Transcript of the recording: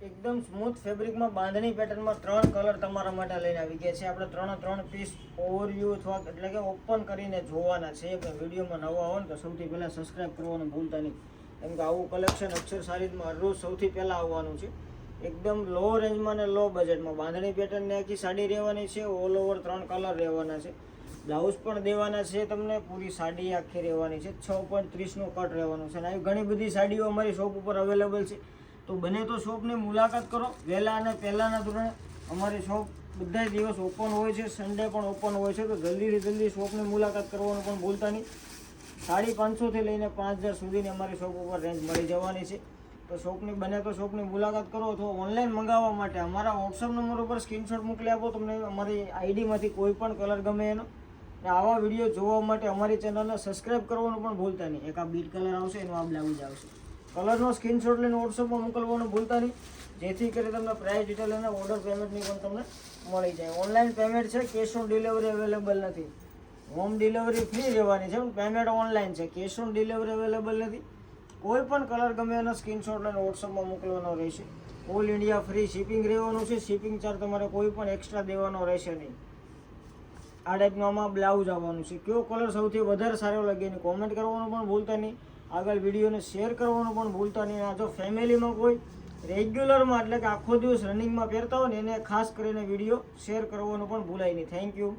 એકદમ સ્મૂથ ફેબ્રિકમાં બાંધણી પેટર્નમાં ત્રણ કલર તમારા માટે લઈને આવી ગયા છે. આપણે ત્રણ ત્રણ પીસ ઓવરવ્યૂ અથવા એટલે કે ઓપન કરીને જોવાના છે. કે વિડીયોમાં નવા હોય ને તો સૌથી પહેલાં સબસ્ક્રાઇબ કરવાનું ભૂલતા નહીં. કેમ કે આવું કલેક્શન અક્ષર સારીઝમાં રોજ સૌથી પહેલાં આવવાનું છે. એકદમ લો રેન્જમાં ને લો બજેટમાં બાંધણી પેટર્નની આખી સાડી રહેવાની છે ઓલ ઓવર ત્રણ કલર રહેવાના છે. બ્લાઉઝ પણ દેવાના છે તમને, પૂરી સાડી આખી રહેવાની છે. છ પોઈન્ટ ત્રીસનું કટ રહેવાનું છે. અને આવી ઘણી બધી સાડીઓ અમારી શોપ ઉપર અવેલેબલ છે. તો બને તો શોપની મુલાકાત કરો. વહેલા અને પહેલાંના ધોરણે અમારી શોપ બધા દિવસ ઓપન હોય છે સન્ડે પણ ઓપન હોય છે, તો જલ્દીથી જલ્દી શોપની મુલાકાત કરવાનું પણ ભૂલતા નહીં. સાડી પાંચસોથી લઈને પાંચ હજાર સુધીની અમારી શોપ ઉપર રેન્જ મળી જવાની છે. તો શોપની બને તો શોપની મુલાકાત કરો અથવા ઓનલાઈન મંગાવવા માટે અમારા વોટ્સઅપ નંબર ઉપર સ્ક્રીનશોટ મોકલી આપો. તમને અમારી આઈડીમાંથી કોઈ પણ કલર ગમે એનો. અને આવા વીડિયો જોવા માટે અમારી ચેનલને સબસ્ક્રાઇબ કરવાનું પણ ભૂલતા નહીં. એક આ બીટ કલર આવશે, એનો આ બ્લાઉઝ આવશે. કલરનો સ્ક્રીનશોટ લઈને વોટ્સઅપમાં મોકલવાનું ભૂલતા નહીં. જેથી કરી તમને પ્રાઇસ ડિટેલ અને ઓર્ડર પેમેન્ટની પણ તમને મળી જાય. ઓનલાઈન પેમેન્ટ છે કેશ ઓન ડિલિવરી અવેલેબલ નથી. હોમ ડિલિવરી ફ્રી રહેવાની છે પેમેન્ટ ઓનલાઈન છે. કેશ ઓન ડિલિવરી અવેલેબલ નથી. કોઈ પણ કલર ગમે એનો સ્ક્રીનશોટ લઈને વોટ્સઅપમાં મોકલવાનો રહેશે. ઓલ ઇન્ડિયા ફ્રી શિપિંગ રહેવાનું છે. શિપિંગ ચાર્જ તમારે કોઈ પણ એક્સ્ટ્રા દેવાનો રહેશે નહીં. આ ટાઈપનું આમાં બ્લાઉઝ આવવાનું છે. કયો કલર સૌથી વધારે સારો લાગે એની કોમેન્ટ કરવાનું પણ ભૂલતા નહીં. આગળ વિડીયોને શેર કરવાનું પણ ભૂલતા નહીં. આ જો ફેમિલીમાં કોઈ રેગ્યુલરમાં એટલે કે આખો દિવસ રનિંગમાં પહેરતા હોય ને એને ખાસ કરીને વીડિયો શેર કરવાનું પણ ભૂલાય નહીં. Thank you